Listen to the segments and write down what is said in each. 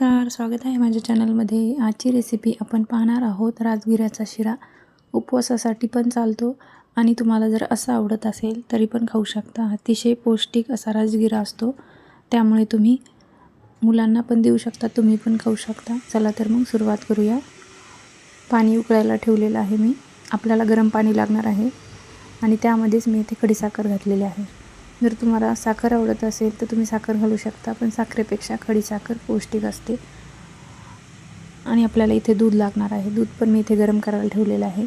नमस्कार स्वागत आहे माझ्या चॅनलमध्ये. आजची रेसिपी आपण पाहणार आहोत. राजगिऱ्याचा शिरा. उपवासासाठी पण चालतो आणि तुम्हाला जर असं आवडत असेल तरी पण खाऊ शकता. अतिशय पौष्टिक असा राजगिरा असतो. त्यामुळे तुम्ही मुलांना पण देऊ शकता तुम्ही पण खाऊ शकता. चला तर मग सुरुवात करूया. पाणी उकळायला ठेवलेलं आहे मी. आपल्याला गरम पाणी लागणार आहे आणि त्यामध्येच मी इथे खडीसाखर घातलेली आहे. जर तुम्हाला साखर आवडत असेल तर तुम्ही साखर घालू शकता पण साखरेपेक्षा खडी साखर पौष्टिक असते. आणि आपल्याला इथे दूध लागणार आहे. दूध पण मी इथे गरम करायला ठेवलेलं आहे.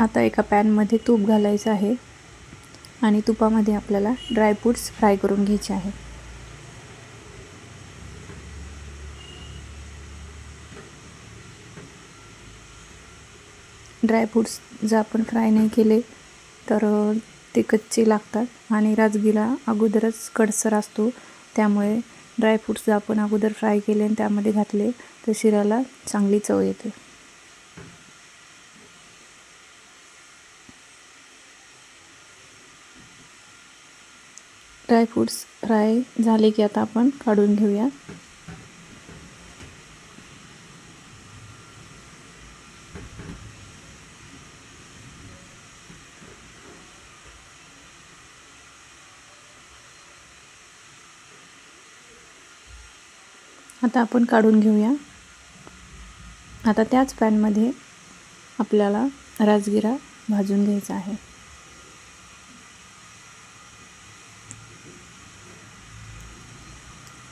आता एका पॅनमध्ये तूप घालायचं आहे. आणि तुपामध्ये आपल्याला ड्रायफ्रूट्स फ्राय करून घ्यायचे आहे. ड्रायफ्रूट्स जर आपण फ्राय नाही केले तर ते कच्चे लागतात. आणि राजगिरा अगोदरच कडसर असतो. त्यामुळे ड्रायफ्रूट्स जर आपण अगोदर फ्राय केले आणि त्यामध्ये घातले तर शिराला चांगली चव येते. ड्रायफ्रूट्स फ्राय झाले की आता आपण काढून घेऊया. आता आपण काढून घेऊया. आता त्याच पॅनमध्ये आपल्याला राजगिरा भाजून घ्यायचा आहे.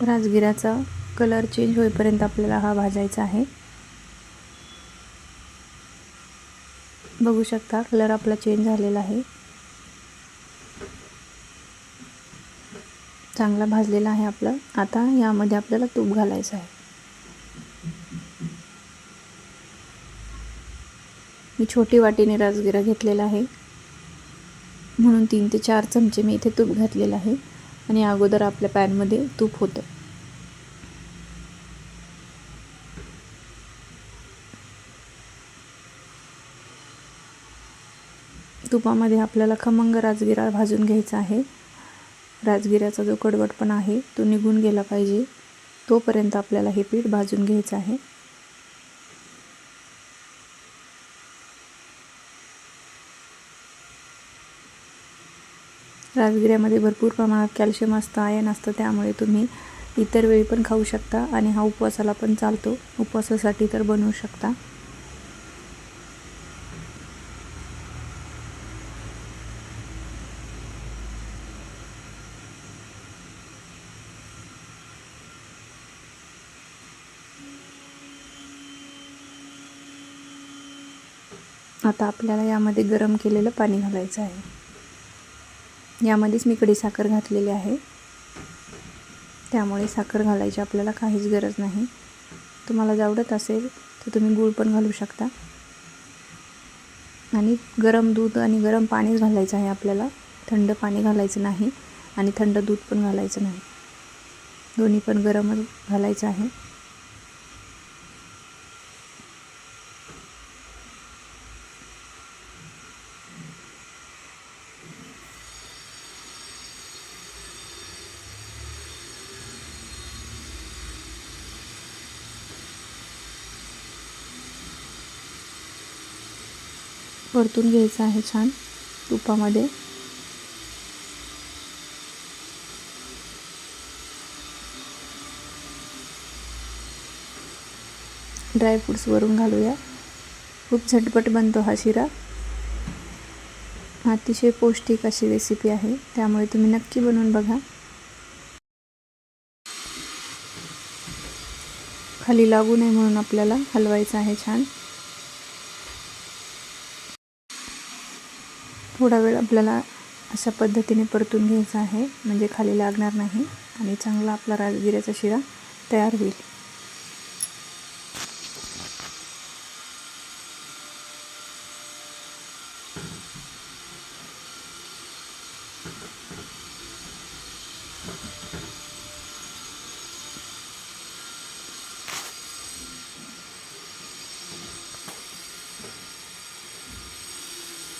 राजगिराचा कलर चेंज होईपर्यंत आपल्याला हा भाजायचा आहे. बघू शकता कलर आपला चेंज झालेला आहे. चांगला भाजलेला आहे आपलं. आता यामध्ये आपल्याला तूप घालायचं आहे. मी छोटी वाटीने राजगिरा घेतलेला आहे. म्हणून तीन ते चार चमचे मी इथे तूप घातलेलं आहे. आणि अगोदर आपल्या पॅनमध्ये तूप होतं. तुपामध्ये आपल्याला खमंग राजगिरा भाजून घ्यायचा आहे. राजगिऱ्याचा जो कडवटपणा आहे तो निघून गेला पाहिजे. तोपर्यंत आपल्याला हे पीठ भाजून घ्यायचं आहे. राजगिऱ्यामध्ये भरपूर प्रमाणात कॅल्शियम असतं आयन असतं त्यामुळे तुम्ही इतर वेळी पण खाऊ शकता आणि हा उपवासाला पण चालतो. उपवासासाठी तर बनवू शकता. आता आपल्याला यामध्ये गरम केलेलं पाणी घालायचं आहे. यामध्येच मी कडी साखर घातलेली आहे. त्यामुळे साखर घालायची आपल्याला काहीच गरज नाही. तुम्हाला जावडत असेल तर तुम्ही गूळ पण घालू शकता. आणि गरम दूध आणि गरम पाणीच घालायचं आहे आपल्याला. थंड पाणी घालायचं नाही आणि थंड दूध पण घालायचं नाही. दोन्ही पण गरमच घालायचं आहे. परतून घ्यायचं आहे छान तुपामध्ये. ड्रायफ्रूट्स वरून घालूया. खूप झटपट बनतो हा शिरा. अतिशय पौष्टिक अशी रेसिपी आहे. त्यामुळे तुम्ही नक्की बनवून बघा. खाली लागू नये म्हणून आपल्याला हलवायचं आहे छान. थोडा वेळ आपल्याला अशा पद्धतीने परतून घ्यायचा आहे. म्हणजे खाली लागणार नाही आणि चांगला आपला राजगिऱ्याचा शिरा तयार होईल.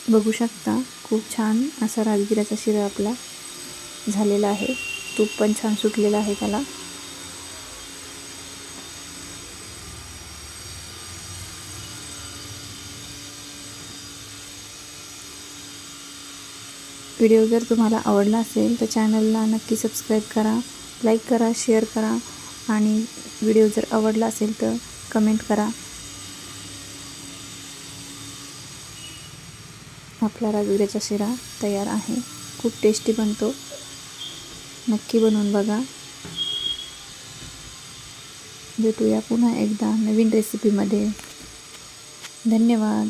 बघू शकता. खूप छान असा राजगिराचा शिरा आपला झालेला आहे. तूप पण छान सुटलेलं आहे त्याला. व्हिडिओ जर तुम्हाला आवडला असेल तर चॅनलला नक्की सबस्क्राईब करा लाईक करा शेअर करा आणि व्हिडिओ जर आवडला असेल तर कमेंट करा. आपला राजगिऱ्याचा शिरा तयार आहे. खूप टेस्टी बनतो. नक्की बनवून बघा. भेटूया पुन्हा एकदा नवीन रेसिपीमध्ये धन्यवाद.